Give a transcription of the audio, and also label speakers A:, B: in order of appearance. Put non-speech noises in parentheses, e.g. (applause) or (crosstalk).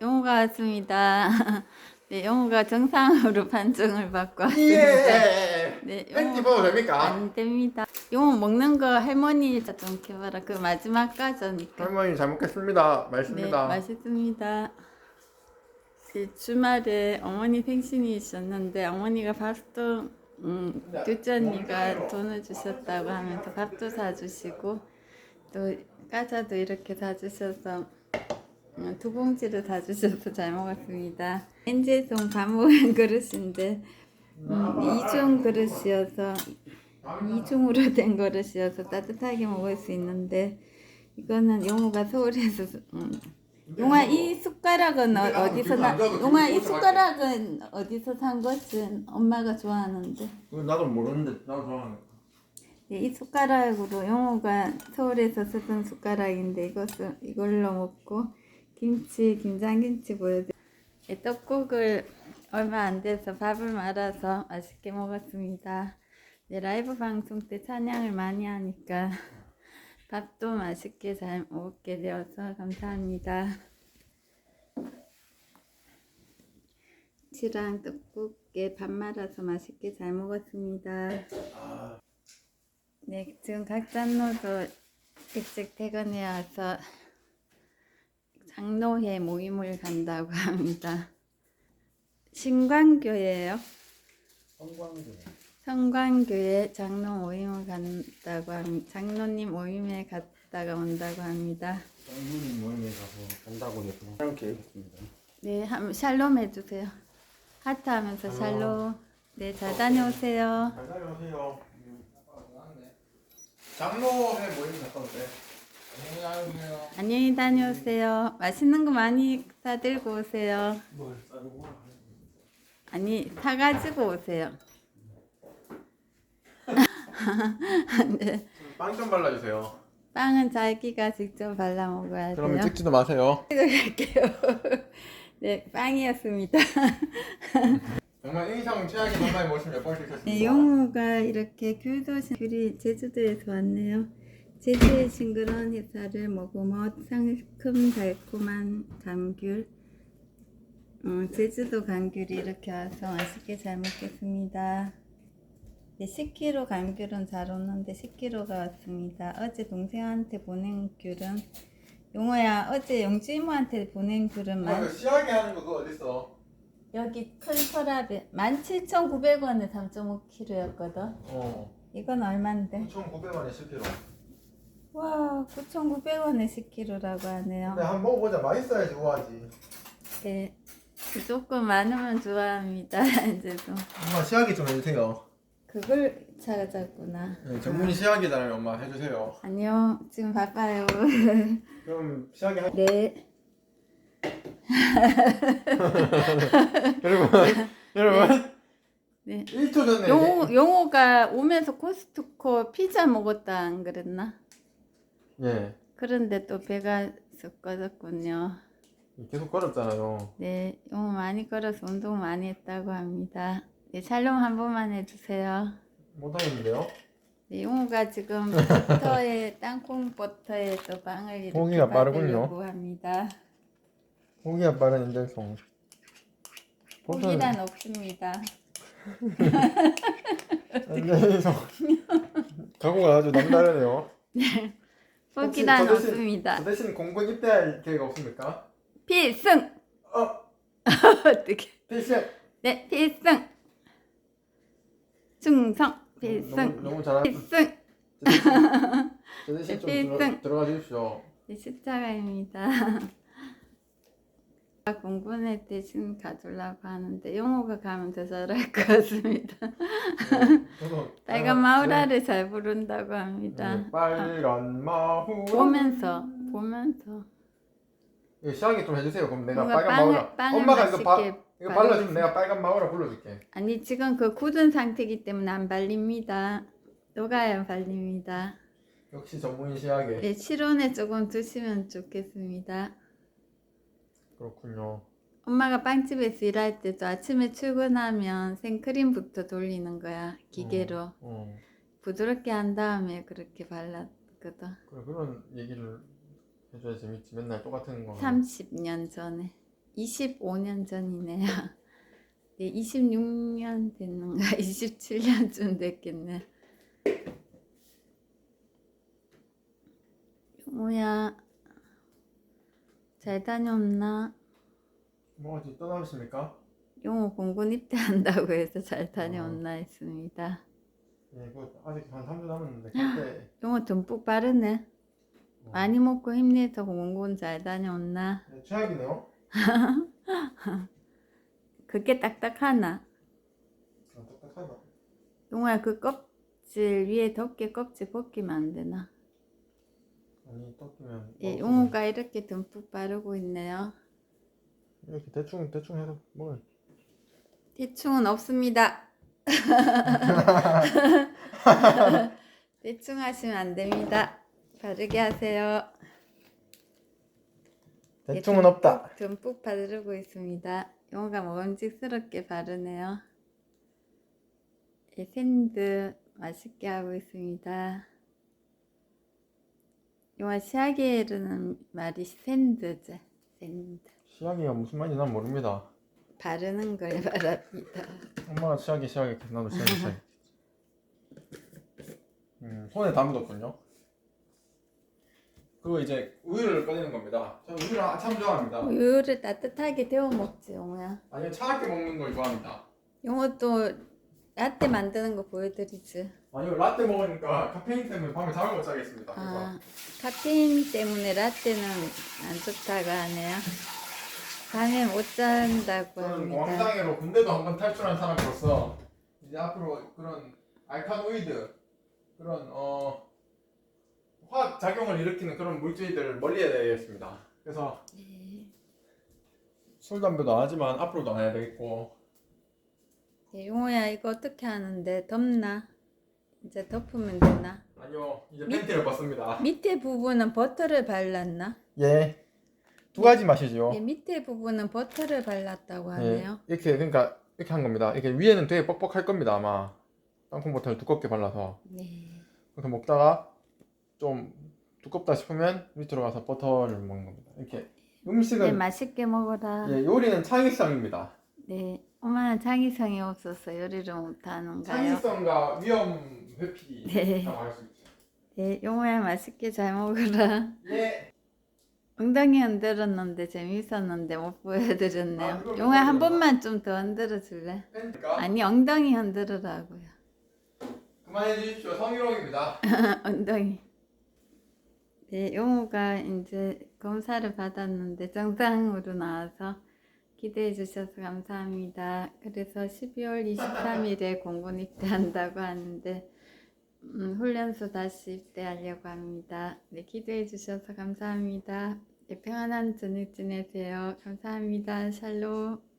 A: 영호가 왔습니다. (laughs) 네, 영호가 정상으로 (laughs) 판정을 받고 왔습니다.
B: 예.
A: 네,
B: 팬티
A: 영호
B: 됩니까?
A: 안 됩니다. 영호 먹는 거 할머니 좀 켜봐라. 그 마지막 과정이니까.
B: 할머니 잘 먹겠습니다.
A: 네,
B: 맛있습니다.
A: 맛있습니다. 그 주말에 어머니 생신이 있었는데 어머니가 밥도 음, 둘째 언니가 돈을 주셨다고 하면서 밥도 사주시고 또 과자도 이렇게 사주셔서 음, 두 봉지를 사주셔서 잘 먹었습니다. 엔제송 밥 먹은 그릇인데 음, 이중 그릇이어서 이중으로 (laughs) 된 그릇이어서 따뜻하게 먹을 수 있는데 이거는 용호가 서울에서 음, 용아 이 숟가락은 어, 어디서 나 용아 이 숟가락은 어디서 산 것은 엄마가 좋아하는데
B: 그거 나도 모르는데 나도 좋아하는 거.
A: 네, 이 숟가락으로 용호가 서울에서 쓰던 숟가락인데 이것을 이걸로 먹고 김치 김장김치 보여드 네, 떡국을 얼마 안 돼서 밥을 말아서 맛있게 먹었습니다. 네, 라이브 방송 때 찬양을 많이 하니까 밥도 맛있게 잘 먹게 되어서 감사합니다. 치랑 떡국에 밥 말아서 맛있게 잘 먹었습니다. 네, 지금 각장로도 일찍 퇴근해 와서 장로회 모임을 간다고 (laughs) 합니다. 신광교회예요. 성광교회 장로 모임을 간다고 합니다. 장로님 모임에 갔다가 온다고 합니다.
B: 장군님 모임에 가서 간다고 해서 그냥 계획했습니다.
A: 네, 한 샬롬 해주세요. 하트 하면서 샬롬. 네, 잘 다녀오세요.
B: 잘 다녀오세요. 장로회 모임 갔다 올때
A: 안녕히 다녀오세요. 맛있는 거 많이 사들고 오세요. 아니, 사가지고 오세요. 네, (laughs)
B: 빵 좀 발라주세요.
A: 빵은 자기가 직접 발라 먹어야
B: 그러면
A: 돼요.
B: 찍지도 마세요.
A: 찍어갈게요. (laughs) 네, 빵이었습니다. (laughs)
B: 정말 인상 최악의 만남에 모시면 몇번 시켰습니다.
A: 네, 영호가 이렇게 귤도신 귤이 제주도에서 왔네요. 제주의 싱그러운 햇살을 머금어 상큼 달콤한 감귤. 어, 제주도 감귤이 이렇게 와서 맛있게 잘 먹겠습니다. 네, 10kg 감귤은 잘 오는데 10kg가 왔습니다. 어제 동생한테 보낸 귤은 용호야 어제 영주 이모한테 보낸 귤은
B: 아,
A: 만
B: 이거 시하게 하는 거 그거 어딨어?
A: 여기 큰 서랍에 17,900원에 3.5kg였거든.
B: 어.
A: 이건 얼만데?
B: 9,900원에 10kg.
A: 와, 9,900원에 10kg라고 하네요.
B: 근데 한번 먹어보자. 맛있어야지 우아하지.
A: 네. 조금 많으면 좋아합니다. (laughs) 이제도.
B: 엄마 시하게 좀 해주세요.
A: 그걸 찾았구나.
B: 네, 전문이 시하게잖아요. 엄마 해주세요.
A: 안녕. 지금 바빠요. (laughs)
B: 그럼 시하게 하...
A: 네. (laughs)
B: 여러분 여러분
A: 네.
B: 1초 전에
A: 용호, 용호가 오면서 코스트코 피자 먹었다 안 그랬나?
B: 예
A: 그런데 또 배가 쑥 꺼졌군요.
B: 계속 걸었잖아요.
A: 네, 용호 많이 걸어서 운동 많이 했다고 합니다. 네, 샬롬 한 번만 해주세요.
B: 못하겠는데요?
A: 네, 용호가 지금 버터에 (laughs) 땅콩 버터에 또 빵을 이렇게
B: 빠르군요.
A: 만들려고 합니다.
B: 고기가 빠른 인델송.
A: 고기란 없습니다.
B: 인델송. (laughs) 각오가 아주 남다르네요. 저 대신-
A: 없습니다.
B: 저 대신 공군 입대할 계획 없습니까?
A: 필승!
B: 어 (laughs)
A: 어떻게?
B: 필승.
A: 네, 필승! 충성!
B: 너무
A: 필승!
B: 너무 잘하.
A: 필승!
B: 저 대신 좀
A: 필승.
B: 들어, 들어가 주십시오.
A: 네, 십자가입니다. 공군에 대신 가주려고 하는데 용호가 가면 더 잘할 것 같습니다.
B: 저도 (laughs)
A: 빨간
B: 아,
A: 마우라를 잘 부른다고 합니다.
B: 네, 빨간 마후.
A: 보면서 보면서
B: 이거 시하게 좀 해주세요. 그럼 내가
A: 뭔가
B: 빨간
A: 빵을-
B: 마우라.
A: 빵을
B: 엄마가 이거 바,
A: 맛있게
B: 이거. 발라주면 내가 빨간 마우라 불러줄게.
A: 아니 지금 그 굳은 상태이기 때문에 안 발립니다. 녹아야 발립니다.
B: 역시 전문인 시하게.
A: 네, 실온에 조금 두시면 좋겠습니다.
B: 그렇군요.
A: 엄마가 빵집에서 일할 때도 아침에 출근하면 생크림부터 돌리는 거야 기계로
B: 어.
A: 부드럽게 한 다음에 그렇게 발랐거든.
B: 그래 그런 얘기를 해줘야 재밌지. 맨날 똑같은 거.
A: 30년 전에 25년 전이네요. (laughs) 네, 26년 됐는가? (laughs) 27년쯤 됐겠네. 용호야, 잘 다녀왔나?
B: 뭐 어디 떠나십니까?
A: 용호 공군 입대한다고 해서 잘 다녀왔나 했습니다.
B: 예, 그 아직 한 3주 남았는데 그때 (gasps)
A: 용호 듬뿍 빠르네.
B: 뭐,
A: 많이 먹고 힘내서 공군 잘 다녀왔나?
B: 예, 최악이네요. (laughs)
A: 그게 딱딱하나?
B: 아, 딱딱하다.
A: 용호야 그 껍질 위에 덮개 껍질 벗기면 안 되나?
B: 아니 떡이면
A: 예,
B: 어,
A: 용호가 이렇게 듬뿍 바르고 있네요.
B: 이렇게 대충 대충 해서 뭘?
A: 대충은 없습니다. (laughs) 대충 하시면 안 됩니다. 바르게 하세요. 예,
B: 대충은
A: 듬뿍-
B: 없다.
A: 듬뿍 바르고 있습니다. 용호가 먹음직스럽게 바르네요. 예, 샌드 맛있게 하고 있습니다. 용호 시아게르는 말이 샌드제. 샌드.
B: 시약이가 무슨 말인지 난 모릅니다.
A: 바르는 걸 (laughs) 말합니다.
B: 엄마가 시약이 시약이 나도 시약이 시약이. 음 손에 다 묻었군요. 그거 이제 우유를 꺼내는 겁니다. 저는 우유를 참 좋아합니다.
A: 우유를 따뜻하게 데워 먹지, 용호야.
B: 아니면 차갑게 먹는 걸 좋아합니다.
A: 용호 또 라떼 만드는 거 보여드리지.
B: 아니요 라떼 먹으니까 카페인 때문에 밤에 잠을 못 자겠습니다. 그래서
A: 아, 카페인 때문에 라떼는 안 좋다고 하네요. 밤에 못 잔다고
B: 저는
A: 합니다.
B: 왕장애로 군대도 한 번 탈출한 사람으로서 이제 앞으로 그런 알카노이드 그런 어 화학 작용을 일으키는 그런 물질들을 멀리해야 되겠습니다. 그래서
A: 네.
B: 술 담배도 안 하지만 앞으로도 안 해야 되겠고
A: 네, 용호야 이거 어떻게 하는데 덥나? 이제 덮으면 되나?
B: 아니요 이제
A: 밑-
B: 팬티를 벗습니다.
A: 밑에 부분은 버터를 발랐나?
B: 예. 두 가지 맛이죠.
A: 네, 밑에 부분은 버터를 발랐다고 하네요.
B: 예, 이렇게 그러니까 이렇게 한 겁니다. 이렇게 위에는 되게 뻑뻑할 겁니다 아마 땅콩 버터를 두껍게 발라서
A: 네.
B: 그래서 먹다가 좀 두껍다 싶으면 밑으로 가서 버터를 먹는 겁니다. 이렇게
A: 네,
B: 음식은
A: 맛있게 먹어라.
B: 예, 요리는 창의성입니다.
A: 네, 엄마는 창의성이 없어서 요리를 못하는가요?
B: 창의성과 위험 회피라고
A: 네.
B: 할수 있죠.
A: 네, 용호야 맛있게 잘 먹어라.
B: 예.
A: 엉덩이 흔들었는데 재밌었는데 못 보여드렸네요.
B: 아, 그걸
A: 용호야 한? 번만 좀 더 흔들어 줄래?
B: 팬티가
A: 아니 엉덩이 흔들으라고요.
B: 그만해 주십시오. 성희롱입니다. (laughs)
A: 엉덩이. 네, 용호가 이제 검사를 받았는데 정상으로 나와서 기대해 주셔서 감사합니다. 그래서 12월 23일에 공군 입대한다고 하는데 음, 훈련소 다시 입대하려고 합니다. 네, 기대해 주셔서 감사합니다. 네, 평안한 저녁 지내세요. 감사합니다. 샬롬.